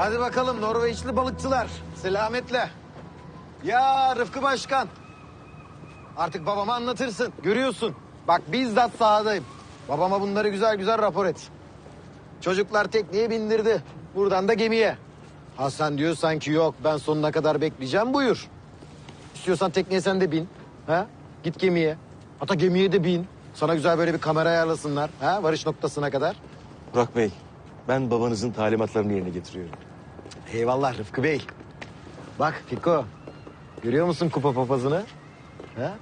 Hadi bakalım Norveçli balıkçılar. Selametle. Ya Rıfkı Başkan. Artık babama anlatırsın. Görüyorsun. Bak bizzat sahadayım. Babama bunları güzel güzel rapor et. Çocuklar tekneye bindirdi. Buradan da gemiye. Ha sen diyorsan ki yok ben sonuna kadar bekleyeceğim buyur. İstiyorsan tekneye sen de bin. Ha? Git gemiye. Hatta gemiye de bin. Sana güzel böyle bir kamera ayarlasınlar. Ha? Varış noktasına kadar. Burak Bey, ben babanızın talimatlarını yerine getiriyorum. Eyvallah Rıfkı Bey. Bak Fiko. Görüyor musun kupa papazını? Ha?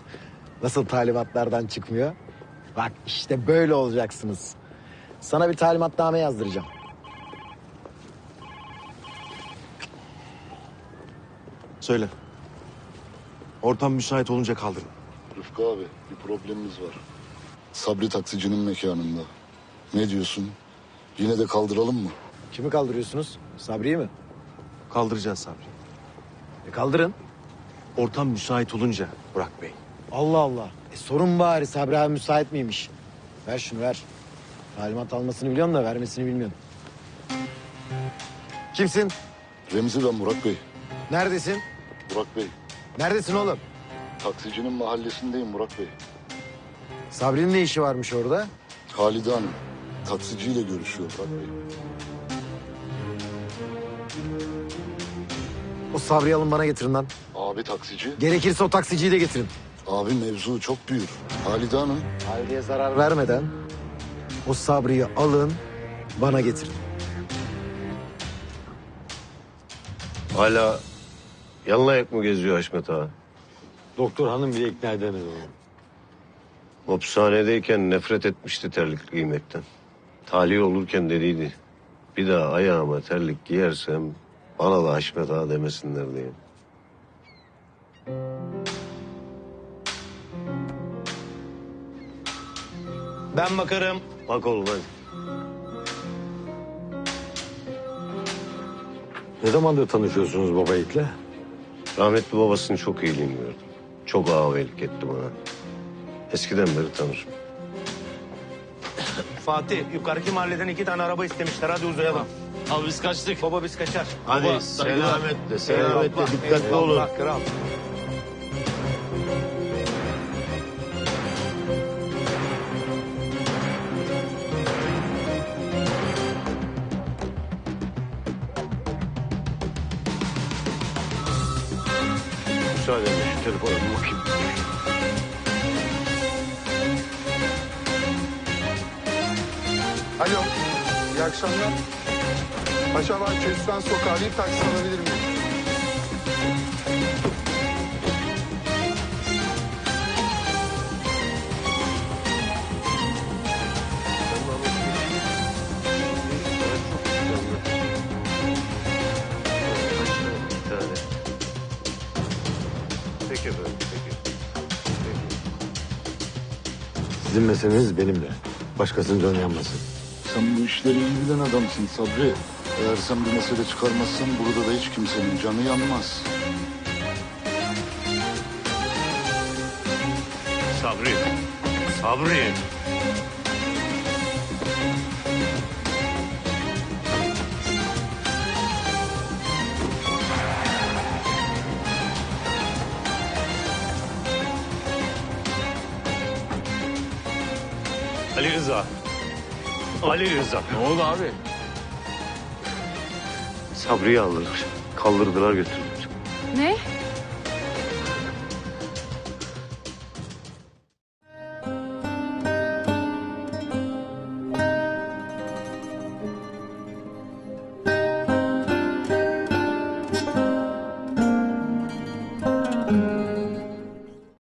Nasıl talimatlardan çıkmıyor? Bak işte böyle olacaksınız. Sana bir talimatname yazdıracağım. Söyle. Ortam müsait olunca kaldırın. Rıfkı abi bir problemimiz var. Sabri taksicinin mekanında. Ne diyorsun? Yine de kaldıralım mı? Kimi kaldırıyorsunuz? Sabri'yi mi? Kaldıracağız Sabri. E kaldırın. Ortam müsait olunca Burak Bey. Allah Allah. E sorun bari Sabri abi müsait miymiş? Ver şunu ver. Talimat almasını biliyorum da vermesini bilmiyorum. Kimsin? Remzi ben Burak Bey. Neredesin? Burak Bey. Neredesin oğlum? Taksicinin mahallesindeyim Burak Bey. Sabri'nin ne işi varmış orada? Halide Hanım. Taksiciyle görüşüyor Burak Bey. O Sabri'yi alın bana getirin lan. Abi taksici. Gerekirse o taksiciyi de getirin. Abi mevzu çok büyük. Halide Hanım. Halide'ye zarar vermeden o Sabri'yi alın bana getirin. Hala yalın ayak mı geziyor Haşmet Ağa? Doktor hanım bile ikna edemedi onu. Hapishanedeyken nefret etmişti terlik giymekten. Tahliye olurken dediydi. Bir daha ayağıma terlik giyersem bana da Haşmet Ağa demesinler diye. Ben bakarım. Bak oğlum hadi. Ne zamandır tanışıyorsunuz baba itle? Rahmetli babasını çok iyiliğini gördüm. Çok ağabeylik etti bana. Eskiden beri tanırım. Fatih, yukarıki mahalleden iki tane araba istemişler. Hadi uzayalım. Abi biz kaçtık. Baba biz kaçar. Hadi Baba, selametle, selametle dikkatli olun. kral. Müsaadenle şu telefona bir bakayım. Alo, iyi akşamlar. Paşa var Kestan Sokağı bir taksi alabilir miyim? Peki efendim, peki. Peki. Sizin meseleniz benimle. Başkasının canı yanmasın. Sen bu işleri iyi bilen adamsın Sabri. Eğer sen bir mesele çıkarmazsan burada da hiç kimsenin canı yanmaz. Sabri. Sabri. Ali Rıza. Ali Rıza. Ne oldu abi? Sabri'yi aldılar. Kaldırdılar götürdüler. Ne?